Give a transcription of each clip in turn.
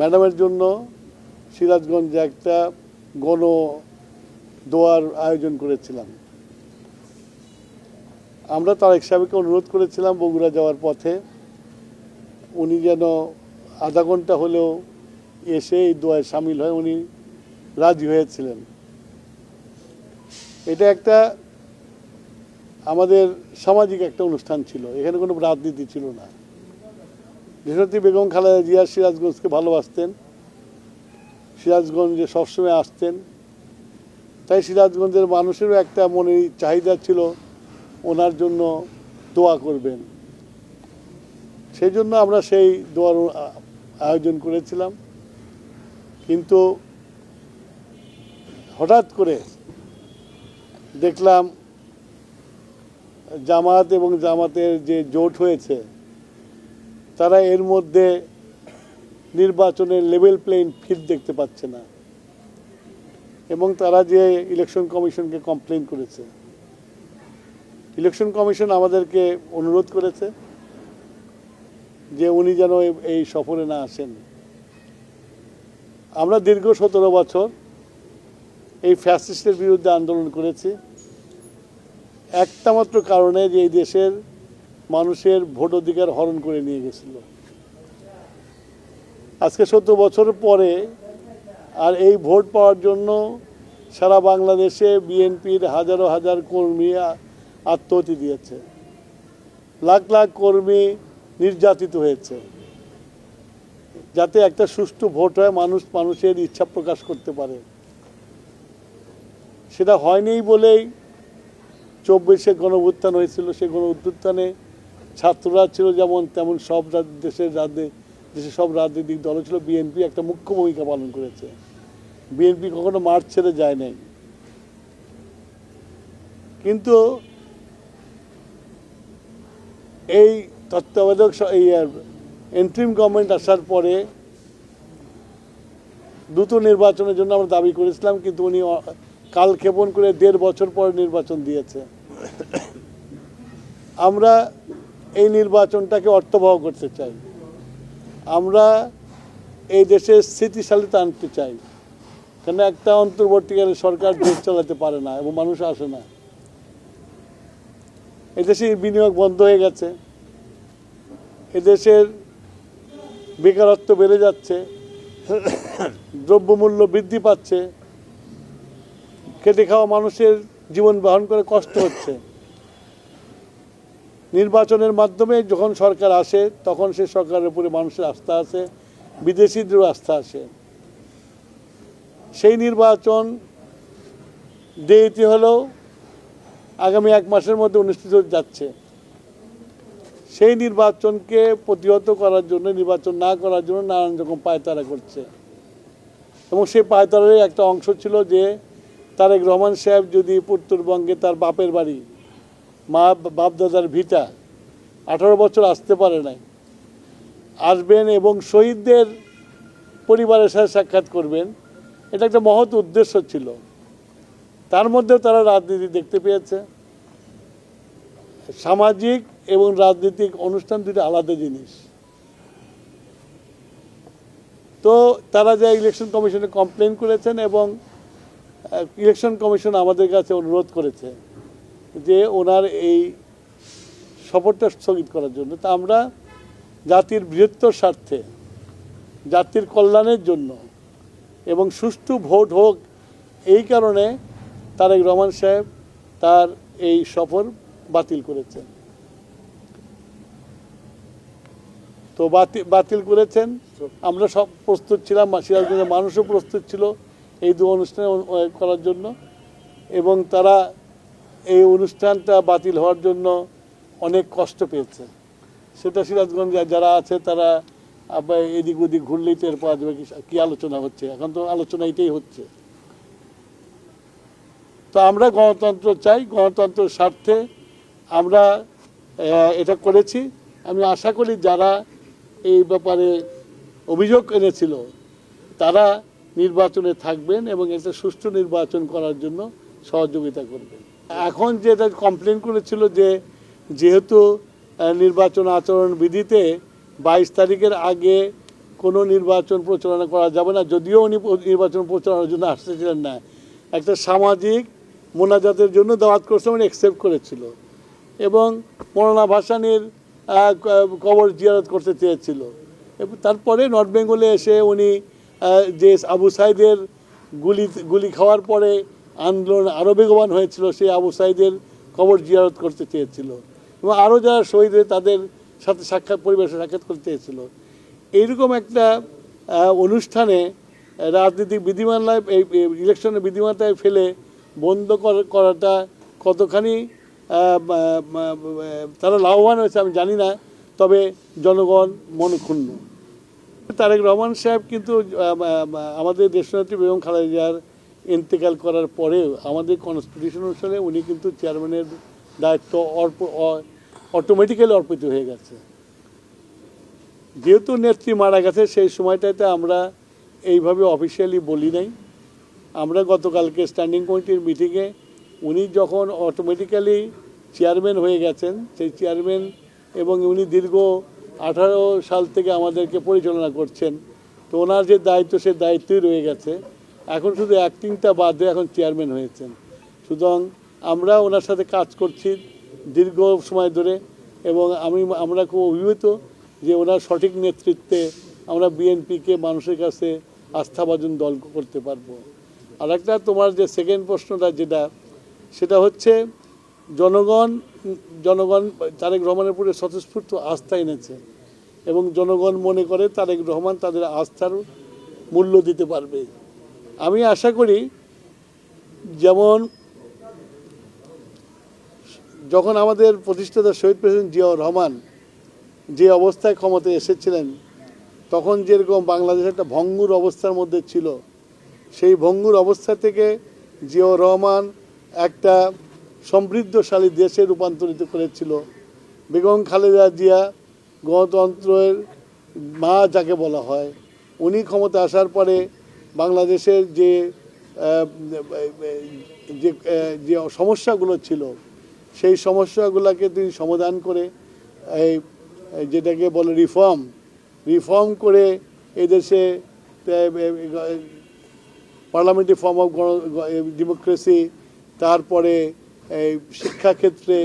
ম্যাডামের জন্য সিরাজগঞ্জে একটা গণ দোয়ার আয়োজন করেছিলাম। আমরা তারেক সাহেবকে অনুরোধ করেছিলাম বগুড়া যাওয়ার পথে। উনি যেন আধা ঘণ্টা হলেও এসে এই দোয়ায় সামিল হয়, উনি রাজি হয়েছিলেন। এটা একটা আমাদের সামাজিক একটা অনুষ্ঠান ছিল, এখানে কোনো রাজনীতি ছিল না। দেশনেত্রী বেগম খালেদা জিয়া সিরাজগঞ্জকে ভালোবাসতেন। সিরাজগঞ্জে সবসময় আসতেন। তাই সিরাজগঞ্জের মানুষেরও একটা মনে চাহিদা ছিল ওনার জন্য দোয়া করবেন। সেই জন্য আমরা সেই দোয়ার আয়োজন করেছিলাম। কিন্তু হঠাৎ করে দেখলাম জামাত এবং জামাতের যে জোট হয়েছে তারা এর মধ্যে নির্বাচনের লেভেল প্লেইং ফিল্ড দেখতে পাচ্ছে না। এবং তারা যে ইলেকশন কমিশনকে কমপ্লেন করেছে। ইলেকশন কমিশন আমাদেরকে অনুরোধ করেছে যে উনি যেন এই সফরে না আসেন। আমরা দীর্ঘ সতেরো বছর এই ফ্যাসিস্টের বিরুদ্ধে আন্দোলন করেছি। একটা মাত্র কারণে যে এই দেশের মানুষের ভোট অধিকার হরণ করে নিয়ে গেছিল। আজকে সত্তর বছর পরে আর এই ভোট পাওয়ার জন্য সারা বাংলাদেশে বিএনপির হাজারো হাজার কর্মী আত্মহতি দিয়েছে। লাখ লাখ কর্মী নির্যাতিত হয়েছে। যাতে একটা সুষ্ঠু ভোট হয়, মানুষ মানুষের ইচ্ছা প্রকাশ করতে পারে। সেটা হয়নি বলেই চব্বিশে গণভুত্থান হয়েছিল সেই গণভুত্থানে ছাত্ররা ছিল যেমন তেমন সব দেশের রাজনীতি, দেশের সব রাজনৈতিক দল ছিল। বিএনপি একটা মুখ্য ভূমিকা পালন করেছে। বিএনপি কখনো মাঠ ছেড়ে যায় নাই। কিন্তু এই তত্ত্বাবধায়ক এই এন্ট্রিম গভর্নমেন্ট আসার পরে দ্রুত নির্বাচনের জন্য আমরা দাবি করেছিলাম, কিন্তু উনি কালক্ষেপণ করে দেড় বছর পর নির্বাচন দিয়েছে। আমরা এই নির্বাচনটাকে অর্থবহ করতে চাই। আমরা এই দেশের স্থিতিশালীতা আনতে চাই। কেন একটা অন্তর্বর্তীকালে সরকার দেশ চালাতে পারে না এবং মানুষ আসে না। এদেশে বিনিয়োগ বন্ধ হয়ে গেছে। এদেশের বেকারত্ব বেড়ে যাচ্ছে। দ্রব্যমূল্য বৃদ্ধি পাচ্ছে। খেটে খাওয়া মানুষের জীবন বহন করে কষ্ট হচ্ছে। নির্বাচনের মাধ্যমে যখন সরকার আসে, তখন সে সরকারের উপরে মানুষের আস্থা আছে, বিদেশিদেরও আস্থা আসে সেই নির্বাচন দেরিতে হলেও আগামী এক মাসের মধ্যে অনুষ্ঠিত যাচ্ছে। সেই নির্বাচনকে প্রতিহত করার জন্য, নির্বাচন না করার জন্য নানান রকম পায়তারা করছে। এবং সেই পায়তারারই একটা অংশ ছিল যে, তারেক রহমান সাহেব যদি উত্তরবঙ্গে তার বাপের বাড়ি মা বাপদাদার ভিটা আঠারো বছর আসতে পারে নাই। আসবেন এবং শহীদদের পরিবারের সাথে সাক্ষাৎ করবেন। এটা একটা মহৎ উদ্দেশ্য ছিল। তার মধ্যেও তারা রাজনীতি দেখতে পেয়েছে। সামাজিক এবং রাজনৈতিক অনুষ্ঠান দুটো আলাদা জিনিস। তো তারা যে ইলেকশন কমিশনে কমপ্লেন করেছেন এবং ইলেকশন কমিশন আমাদের কাছে অনুরোধ করেছে। যে ওনার এই সফরটা স্থগিত করার জন্য। তা আমরা জাতির বৃহত্তর স্বার্থে, জাতির কল্যাণের জন্য এবং সুষ্ঠু ভোট হোক, এই কারণে তারেক রহমান সাহেব তার এই সফর বাতিল করেছেন। তো বাতিল বাতিল করেছেন। আমরা সব প্রস্তুত ছিলাম, সিরাজগঞ্জের মানুষও প্রস্তুত ছিল এই দু অনুষ্ঠানে করার জন্য এবং তারা এই অনুষ্ঠানটা বাতিল হওয়ার জন্য অনেক কষ্ট পেয়েছে। সেটা সিরাজগঞ্জে যারা আছে তারা আবার এদিক ওদিক ঘুরলেই টের পাওয়া যাবে কি আলোচনা হচ্ছে। এখন তো আলোচনা এটাই হচ্ছে। তো আমরা গণতন্ত্র চাই গণতন্ত্রের স্বার্থে আমরা এটা করেছি। আমি আশা করি যারা এই ব্যাপারে অভিযোগ এনেছিল, তারা নির্বাচনে থাকবেন এবং এটা সুষ্ঠু নির্বাচন করার জন্য সহযোগিতা করবেন। এখন যেটা কমপ্লেন করেছিল যে যেহেতু নির্বাচন আচরণ বিধিতে বাইশ তারিখের আগে কোনো নির্বাচন প্রচারণা করা যাবে না, যদিও উনি নির্বাচন প্রচারণার জন্য আসতেছিলেন না। একটা সামাজিক মোনাজাতের জন্য দাওয়াত করছে উনি অ্যাকসেপ্ট করেছিল এবং মৌলানা ভাসানির কবর জিয়ারত করতে চেয়েছিল। তারপরে নর্থ বেঙ্গলে এসে উনি যে আবু সাইদের গুলি গুলি খাওয়ার পরে আন্দোলন আরও বেগবান হয়েছিল সেই আবু সাইদের কবর জিয়ারত করতে চেয়েছিল। এবং আরও যারা শহীদ তাদের সাথে সাক্ষাৎ পরিবেশে সাক্ষাৎ করতে চেয়েছিল। এইরকম একটা অনুষ্ঠানে রাজনৈতিক বিধিমালায় এই ইলেকশনের বিধিমালায় ফেলে বন্ধ করাটা কতখানি তারা লাভবান হয়েছে আমি জানি না, তবে জনগণ মনক্ষুণ্ণ। তারেক রহমান সাহেব কিন্তু আমাদের দেশনেত্রী বেগম খালেদা জিয়ার ইন্তেকাল করার পরেও আমাদের কনস্টিটিউশন অনুসারে উনি কিন্তু চেয়ারম্যানের দায়িত্ব অর্প অটোমেটিক্যালি অর্পিত হয়ে গেছে। যেহেতু নেত্রী মারা গেছে, সেই সময়টাতে আমরা এইভাবে অফিসিয়ালি বলি নাই। আমরা গতকালকে স্ট্যান্ডিং কমিটির মিটিংয়ে উনি যখন অটোমেটিক্যালি চেয়ারম্যান হয়ে গেছেন, সেই চেয়ারম্যান এবং উনি দীর্ঘ আঠারো সাল থেকে আমাদেরকে পরিচালনা করছেন, তো ওনার যে দায়িত্ব সে দায়িত্বই রয়ে গেছে। এখন শুধু অ্যাক্টিংটা বাদ দিয়ে এখন চেয়ারম্যান হয়েছেন। সুতরাং আমরা ওনার সাথে কাজ করছি দীর্ঘ সময় ধরে এবং আমি, আমরা খুব অভিভূত যে ওনার সঠিক নেতৃত্বে আমরা বিএনপিকে মানুষের কাছে আস্থাভাজন দল করতে পারব। আর একটা তোমার যে সেকেন্ড প্রশ্নটা যেটা, সেটা হচ্ছে জনগণ জনগণ তারেক রহমানের উপরে স্বতঃস্ফূর্ত আস্থা এনেছে এবং জনগণ মনে করে তারেক রহমান তাদের আস্থার মূল্য দিতে পারবে। আমি আশা করি যেমন যখন আমাদের প্রতিষ্ঠাতা শহীদ প্রেসিডেন্ট জিয়াউর রহমান যে অবস্থায় ক্ষমতায় এসেছিলেন, তখন যেরকম বাংলাদেশ একটা ভঙ্গুর অবস্থার মধ্যে ছিল, সেই ভঙ্গুর অবস্থা থেকে জিয়াউর রহমান একটা সমৃদ্ধশালী দেশে রূপান্তরিত করেছিল। বেগম খালেদা জিয়া গণতন্ত্রের মা যাকে বলা হয়, উনি ক্ষমতা আসার পরে বাংলাদেশের যে যে সমস্যাগুলো ছিল, সেই সমস্যাগুলোকে তিনি সমাধান করে, এই এই যেটাকে বলে রিফর্ম রিফর্ম করে এদেশে পার্লামেন্টারি ফর্ম অফ ডেমোক্রেসি তারপরে এই শিক্ষাক্ষেত্রে,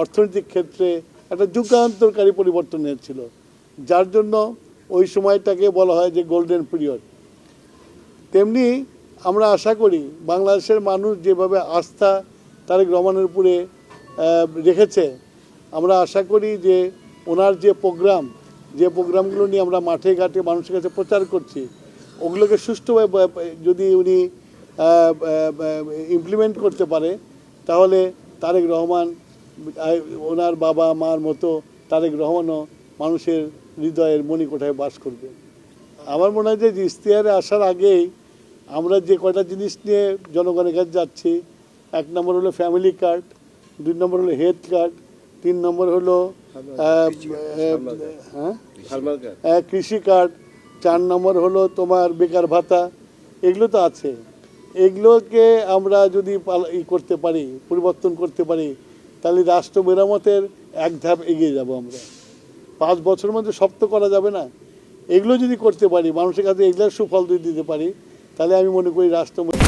অর্থনৈতিক ক্ষেত্রে একটা যুগান্তরকারী পরিবর্তন এনেছিল যার জন্য ওই সময়টাকে বলা হয় যে গোল্ডেন পিরিয়ড তেমনি আমরা আশা করি বাংলাদেশের মানুষ যেভাবে আস্থা তারেক রহমানের উপরে রেখেছে, আমরা আশা করি যে ওনার যে প্রোগ্রাম, যে প্রোগ্রামগুলো নিয়ে আমরা মাঠে ঘাটে মানুষের কাছে প্রচার করছি, ওগুলোকে সুষ্ঠুভাবে যদি উনি ইমপ্লিমেন্ট করতে পারে, তাহলে তারেক রহমান ওনার বাবা মার মতো তারেক রহমানও মানুষের হৃদয়ের মণিকোঠায় বাস করবে। আমার মনে হয় যে ইশতেহারে আসার আগেই আমরা যে কয়টা জিনিস নিয়ে জনগণের কাছে যাচ্ছি এক নম্বর হলো ফ্যামিলি কার্ড দুই নম্বর হলো হেলথ কার্ড তিন নম্বর হলো হ্যাঁ? কৃষি কার্ড চার নম্বর হলো তোমার বেকার ভাতা এগুলো তো আছে। এগুলোকে আমরা যদি ই করতে পারি পরিবর্তন করতে পারি তাহলে রাষ্ট্র মেরামতের এক ধাপ এগিয়ে যাব আমরা। পাঁচ বছরের মধ্যে সব তো করা যাবে না। এগুলো যদি করতে পারি মানুষের কাছে এগুলোর সুফল যদি দিতে পারি তাহলে আমি মনে করি রাষ্ট্র